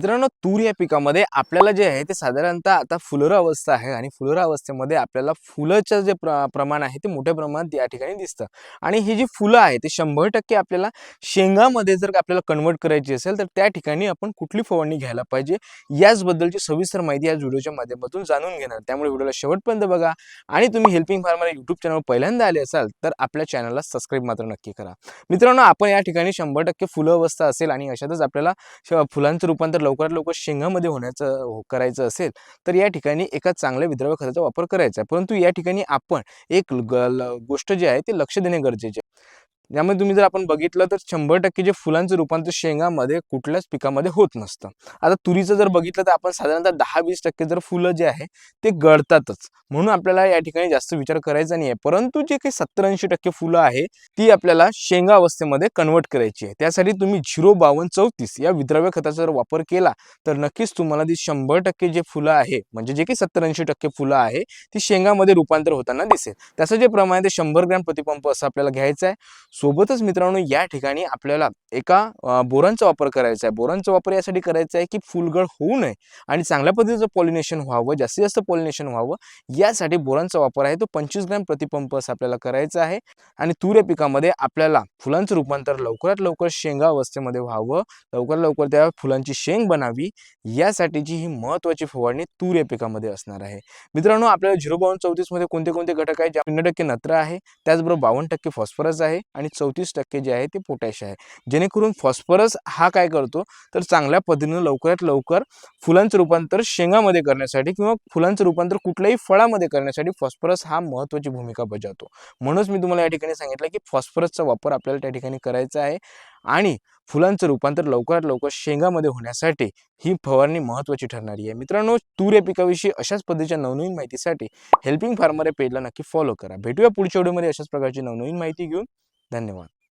मित्रांनो तूर या पिकामध्ये आपल्याला जे आहे ते साधारणतः आता फुलोरा अवस्था आहे आणि फुलोरा अवस्थेमध्ये आपल्याला फुलाचं जे प्र प्रमाण आहे ते मोठ्या प्रमाणात या ठिकाणी दिसतं. आणि ही जी फुलं आहे ते शंभर टक्के आपल्याला शेंगामध्ये जर आपल्याला कन्वर्ट करायची असेल तर त्या ठिकाणी आपण कुठली फवारणी घ्यायला पाहिजे याचबद्दलची सविस्तर माहिती या व्हिडिओच्या माध्यमातून जाणून घेणार. त्यामुळे व्हिडिओला शेवटपर्यंत बघा. आणि तुम्ही हेल्पिंग फार्मर यूट्यूब चॅनल पहिल्यांदा आले असाल तर आपल्या चॅनलला सबस्क्राईब मात्र नक्की करा. मित्रांनो आपण या ठिकाणी शंभर टक्के फुलं अवस्था असेल आणि अशातच आपल्याला श- फुलांचं रूपांतर लवकरात लवकर शेंगामध्ये होण्याचं हो- करायचं असेल तर या ठिकाणी एका चांगल्या विद्रव्य खताचा वापर करायचा आहे. परंतु या ठिकाणी आपण एक ग- ल- गोष्ट जी आहे ते लक्ष देणे गरजेचे आहे यामध्ये तुम्ही जर आपण बघितलं तर शंभर टक्के जे फुलांचं रूपांतर शेंगामध्ये कुठल्याच पिकामध्ये होत नसतं. आता तुरीचं जर बघितलं तर आपण साधारणतः दहा वीस टक्के जर फुलं जे आहे ते गळतातच. म्हणून आपल्याला या ठिकाणी जास्त विचार करायचा नाही आहे परंतु जे काही सत्तर ऐंशी टक्के फुलं आहे ती आपल्याला शेंगा अवस्थेमध्ये कन्वर्ट करायची आहे. त्यासाठी तुम्ही झिरो बावन्न चौतीस या विद्रव्य खताचा जर वापर केला तर नक्कीच तुम्हाला ती शंभर टक्के जे फुलं आहे म्हणजे जे काही सत्तर ऐंशी टक्के फुलं आहे ती शेंगामध्ये रूपांतर होताना दिसेल. त्याचं जे प्रमाण आहे ते शंभर ग्रॅम प्रतिपंप असं आपल्याला घ्यायचं आहे. सोबतच मित्रांनो या ठिकाणी आपल्याला एका बोरांचा वापर करायचा आहे. बोरांचा वापर यासाठी करायचा आहे की फुलगळ होऊ नये आणि चांगल्या पद्धतीचं पॉलिनेशन व्हावं जास्तीत जास्त पॉलिनेशन व्हावं. यासाठी बोरांचा वापर आहे. तो पंचवीस ग्रॅम प्रतिपंप असं आपल्याला करायचा आहे आणि तूर या पिकामध्ये आपल्याला फुलांचं रूपांतर लवकरात लवकर शेंगा अवस्थेमध्ये व्हावं. लवकरात लवकर त्या फुलांची शेंग बनावी. यासाठीची ही महत्त्वाची फवारणी तूर या पिकामध्ये असणार आहे. मित्रांनो आपल्याला झिरो बावन्न चौतीसमध्ये कोणते कोणते घटक आहेत शून्य टक्के नत्र आहे? त्याचबरोबर बावन्न टक्के फॉस्फरस आहे आणि चौतीस टक्के जे आहे ते पोटॅश आहे. जेणेकरून फॉस्फरस हा काय करतो? तर चांगल्या पद्धतीनं लवकरात लवकर फुलांचं रूपांतर शेंगामध्ये करण्यासाठी किंवा फुलांचं रूपांतर कुठल्याही फळामध्ये करण्यासाठी फॉस्फरस हा महत्त्वाची भूमिका बजावतो. म्हणूनच मी तुम्हाला या ठिकाणी सांगितलं की फॉस्फरसचा वापर आपल्याला त्या ठिकाणी करायचा आहे आणि फुलांचं रूपांतर लवकरात लवकर शेंगामध्ये होण्यासाठी ही फवारणी महत्त्वाची ठरणारी आहे. मित्रांनो तूर या पिकाविषयी अशाच पद्धतीच्या नवनवीन माहितीसाठी हेल्पिंग फार्मर या पेजला नक्की फॉलो करा. भेटूया पुढच्या व्हिडिओमध्ये अशाच प्रकारची नवनवीन माहिती घेऊन. धन्यवाद.